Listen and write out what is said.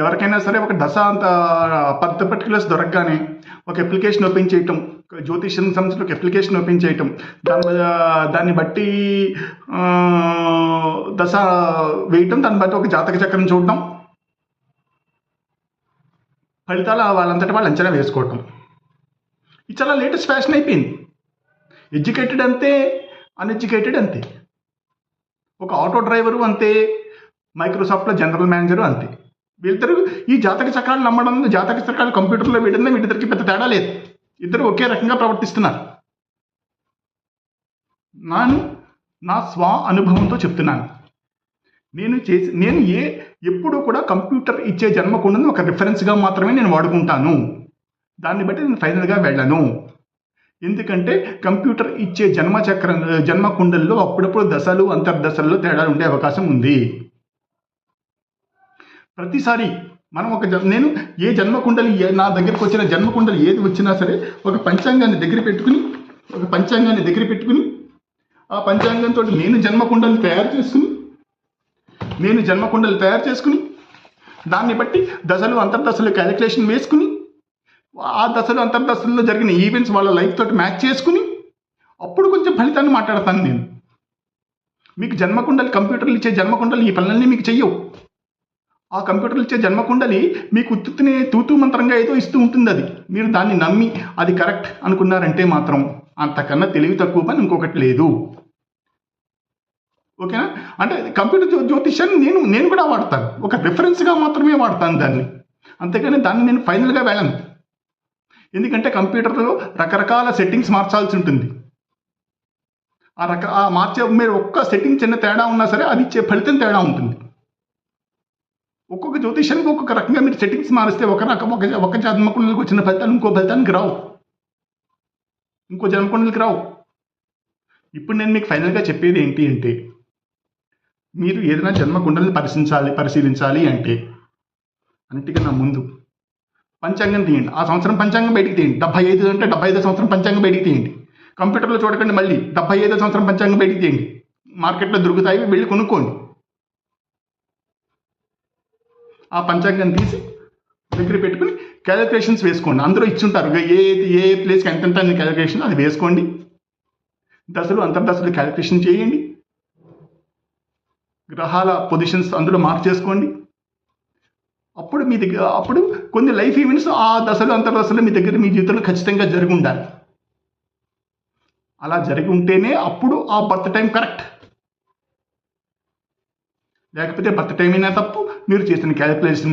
ఎవరికైనా సరే ఒక దశ అంత పర్త పర్టికులర్స్ దొరకగానే ఒక అప్లికేషన్ ఓపెన్ చేయటం ఒక జ్యోతిష్యం సంబంధించిన ఒక అప్లికేషన్ ఓపెన్ చేయటం దాని దాన్ని బట్టి దశ వేయటం దాన్ని బట్టి ఒక జాతక చక్రం చూడటం. ఫలితాలు వాళ్ళంతటి వాళ్ళు అంచనా వేసుకోవటం. ఇది చాలా లేటెస్ట్ ఫ్యాషన్ అయిపోయింది. ఎడ్యుకేటెడ్ అంతే అన్ఎడ్యుకేటెడ్ అంతే. ఒక ఆటో డ్రైవరు అంతే మైక్రోసాఫ్ట్లో జనరల్ మేనేజరు అంతే. వీళ్ళిద్దరు ఈ జాతక చక్రాలు నమ్మడం జాతక చక్రాలు కంప్యూటర్లో వేయడం వీటిద్దరికి పెద్ద తేడా లేదు. ఇద్దరు ఒకే రకంగా ప్రవర్తిస్తున్నారు. నాను నా స్వ అనుభవంతో చెప్తున్నాను. నేను చేసి నేను ఏ ఎప్పుడూ కూడా కంప్యూటర్ ఇచ్చే జన్మకుండను ఒక రిఫరెన్స్గా మాత్రమే నేను వాడుకుంటాను. దాన్ని బట్టి నేను ఫైనల్గా వెళ్ళను. ఎందుకంటే కంప్యూటర్ ఇచ్చే జన్మ చక్ర జన్మ కుండల్లో అప్పుడప్పుడు దశలు అంతర్దశల్లో తేడాలు ఉండే అవకాశం ఉంది. ప్రతిసారి మనం ఒక జన్- నేను ఏ జన్మకుండలి ఏ- నా దగ్గరకు వచ్చిన జన్మకుండలి ఏది వచ్చినా సరే ఒక పంచాంగాన్ని దగ్గర పెట్టుకుని ఒక పంచాంగాన్ని దగ్గర పెట్టుకుని ఆ పంచాంగంతో నేను జన్మకుండలు తయారు చేసుకుని నేను జన్మకుండలు తయారు చేసుకుని దాన్ని బట్టి దశలు అంతర్దశలు క్యాలిక్యులేషన్ వేసుకుని ఆ దశలు అంతర్దశల్లో జరిగిన ఈవెంట్స్ వాళ్ళ లైఫ్ తోటి మ్యాచ్ చేసుకుని అప్పుడు కొంచెం ఫలితాన్ని మాట్లాడతాను నేను. మీకు జన్మకుండలు కంప్యూటర్లు ఇచ్చే జన్మకుండలు ఈ పనులన్నీ మీకు చెయ్యవు. ఆ కంప్యూటర్లు ఇచ్చే జన్మకుండలి మీకు ఉత్తునే తూతూ మంత్రంగా ఏదో ఇస్తూ ఉంటుంది అది. మీరు దాన్ని నమ్మి అది కరెక్ట్ అనుకున్నారంటే మాత్రం అంతకన్నా తెలివి తక్కువ పని ఇంకొకటి లేదు. ఓకేనా? అంటే కంప్యూటర్ జ్యోతిష్యాన్ని నేను నేను కూడా వాడతాను. ఒక రిఫరెన్స్గా మాత్రమే వాడతాను దాన్ని. అంతేగాని దాన్ని నేను ఫైనల్గా వెళ్ళను. ఎందుకంటే కంప్యూటర్లో రకరకాల సెట్టింగ్స్ మార్చాల్సి ఉంటుంది. ఆ రక ఆ మార్చే మీరు ఒక్క సెట్టింగ్ చిన్న తేడా ఉన్నా సరే అది ఇచ్చే ఫలితం తేడా ఉంటుంది. ఒక్కొక్క జ్యోతిష్యానికి ఒక్కొక్క రకంగా మీరు సెట్టింగ్స్ మారిస్తే ఒక రకం ఒక ఒక జన్మకుండలకు వచ్చిన ఫలితాలు ఇంకో ఫలితానికి రావు. ఇంకో జన్మకుండలకి రావు. ఇప్పుడు నేను మీకు ఫైనల్గా చెప్పేది ఏంటి అంటే మీరు ఏదైనా జన్మకుండల్ని పరిశీలించాలి పరిశీలించాలి అంటే అన్నిటికన్నా ముందు పంచాంగం తీయండి. ఆ సంవత్సరం పంచాంగం బయటికి తీయండి. డెబ్బై ఐదు అంటే డెబ్బై ఐదో సంవత్సరం పంచాంగం బయటికి తీయండి. కంప్యూటర్లో చూడకండి మళ్ళీ. డెబ్బై ఐదో సంవత్సరం పంచాంగం బయటికి తీయండి. మార్కెట్లో దొరుకుతాయి వెళ్ళి కొనుక్కోండి. ఆ పంచాంగం తీసి దగ్గర పెట్టుకుని క్యాలిక్యులేషన్స్ వేసుకోండి. అందరూ ఇచ్చుంటారు. ఏ ఏ ప్లేస్కి ఎంత ఎంత క్యాలిక్యులేషన్ అది వేసుకోండి. దశలు అంతర్దశలు క్యాలిక్యులేషన్ చేయండి. గ్రహాల పొజిషన్స్ అందులో మార్క్ చేసుకోండి. అప్పుడు మీ దగ్గర అప్పుడు కొన్ని లైఫ్ ఈవెంట్స్ ఆ దశలు అంతర్దశలు మీ దగ్గర మీ జీవితంలో ఖచ్చితంగా జరిగి ఉండాలి అలా జరిగి ఉంటేనే అప్పుడు ఆ బర్త్ టైం కరెక్ట్ లేకపోతే బర్త్ టైం అయినా తప్పు మీరు చేసిన క్యాలిక్యులేషన్